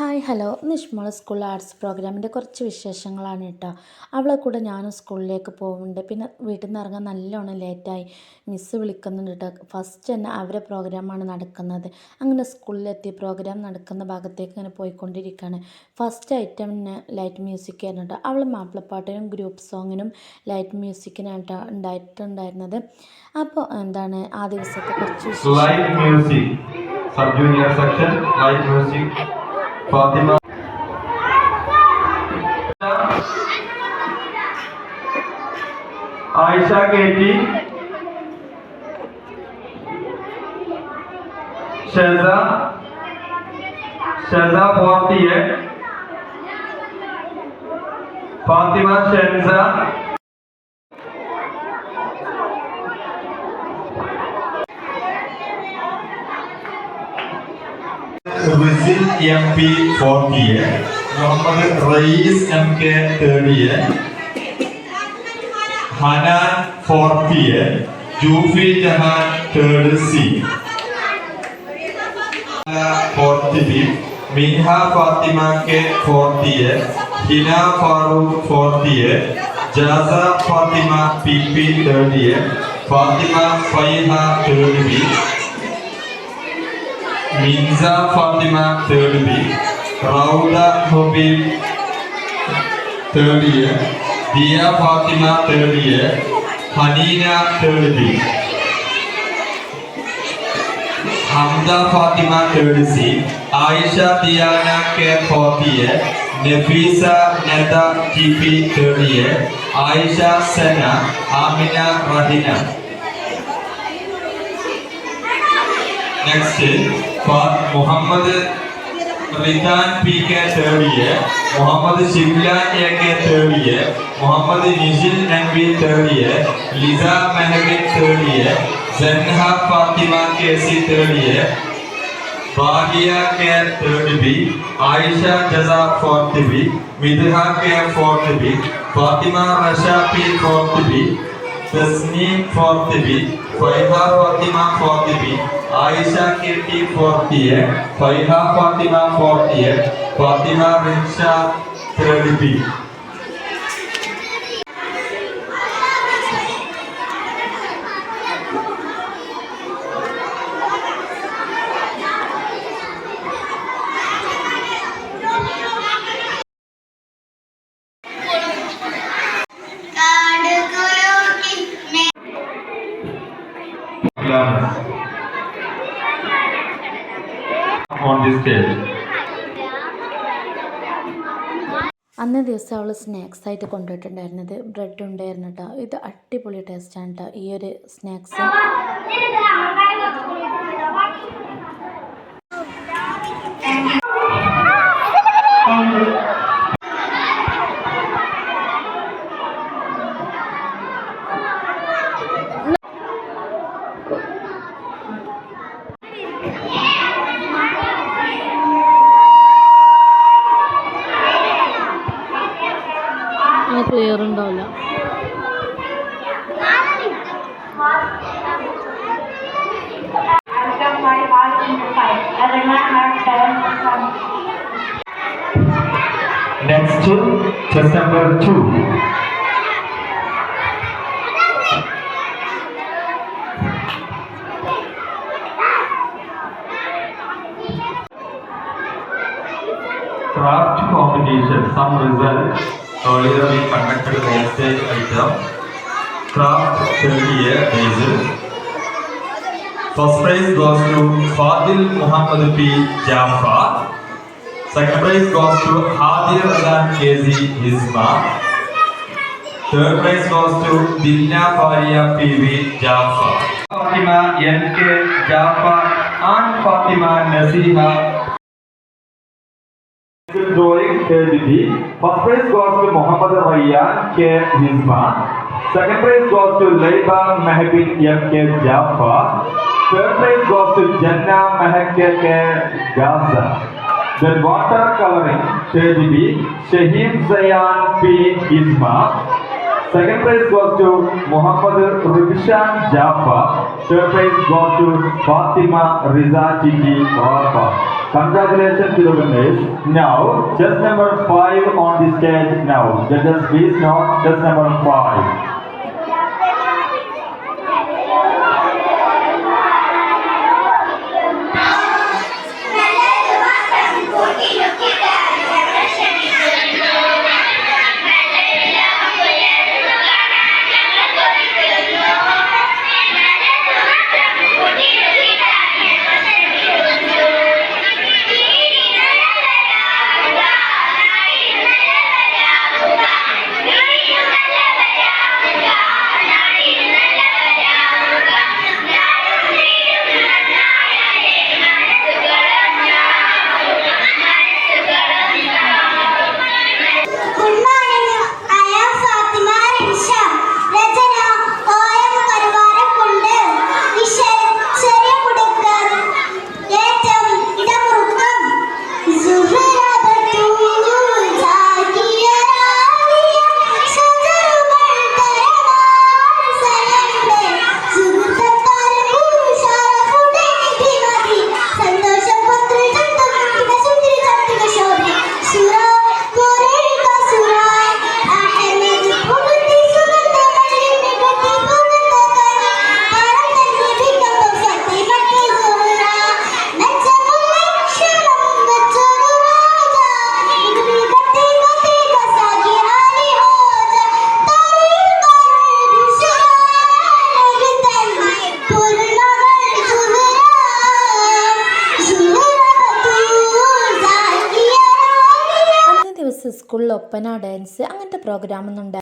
Hi hello. Nishmala school arts പ്രോഗ്രാമിന്റെ കുറച്ച് വിശേഷങ്ങളാണ് കേട്ടോ. അവളെ കൂടെ ഞാനും സ്കൂളിലേക്ക് പോകുന്നുണ്ട്. പിന്നെ വീട്ടിൽ നിന്ന് ഇറങ്ങാൻ നല്ലോണം ലേറ്റായി. മിസ്സ് വിളിക്കുന്നുണ്ട് കേട്ടോ. ഫസ്റ്റ് തന്നെ അവരെ പ്രോഗ്രാമാണ് നടക്കുന്നത്. അങ്ങനെ സ്കൂളിലെത്തി പ്രോഗ്രാം നടക്കുന്ന ഭാഗത്തേക്ക് ഇങ്ങനെ പോയിക്കൊണ്ടിരിക്കുകയാണ്. ഫസ്റ്റ് ഐറ്റം ലൈറ്റ് മ്യൂസിക് ആയിരുന്നു കേട്ടോ. അവൾ മാപ്പിളപ്പാട്ടിനും ഗ്രൂപ്പ് സോങ്ങിനും ലൈറ്റ് മ്യൂസിക്കിനാണ് കേട്ടോ ഉണ്ടായിട്ടുണ്ടായിരുന്നത്. അപ്പോൾ എന്താണ് ആ ദിവസത്തെ കുറച്ച് വിശേഷം फातिमा आयशा केटी शहजा शहजा फौती है Fatima Shaza Katie, Shaza, Shaza Fortier, Fatima Shenza, Rizil MP 40 year, Muhammad Rais MK 30 year, Hanan 40 year, Jufi Jahan 3rd C. 40 B, Minha Fatima K 40 year, Hina Farooq 40 year, Jaza Fatima PP 30 year, Fatima Faiha 3rd B. Minza Fatima third B, Rauda Habib third year, Dia Fatima third year, Hanina third B, Hamda Fatima third C, Aisha Diana K fourth year, Nafisa Neda GP third year, Aisha Sena, next four Muhammad Ritan P K third year Muhammad Shimlan A K third year Muhammad Nishil M P third year Lisa Mehabin third year Janha Fatima K C third year Bagia Care 3B, Aisha Jaza 4B, Midha Care 4B, Fatima Rasha P 4B, Tasneem 4B, Faiha Fatima 4B, Ayesha Keerthi 48 Fariha Fatima 48 Fatima rickshaw Trivedi Stage. അന്നേ ദിവസം അവൾ snacks ആയിട്ട് കൊണ്ടുപോയിട്ടുണ്ടായിരുന്നത് bread ഉണ്ടായിരുന്നു കേട്ടോ ഇത് അടിപൊളി ടേസ്റ്റാണ് കേട്ടോ ഈ ഒരു snacks seven points. Next, chess number two. Craft competition, some result earlier we conducted the essay item. Craft 30 year basil. First prize goes to Fadil Muhammad P. Jaffa. Second prize goes to Hadir Razan KZ Hizma. Third prize goes to Dilna Faria PV Jaffa. Fatima NK Jaffa and Fatima Nasiha. Drawing third First prize goes to Muhammad Rayyan K Hizma. Second prize goes to Laiba Mahbin MK Jaffa. Third prize goes to Jannah Mahak K Gaza. Then watercoloring shade B, Shahid Zayan P. Isma. Second prize goes to Muhammad Rubishan Jaffa. Surprise goes to Fatima Riza Tiki Rafa. Congratulations to the winners. Now, just number 5 on the stage now. Judges, please now just number 5. Oppana dance അങ്ങനത്തെ പ്രോഗ്രാമൊന്നും ഉണ്ടായി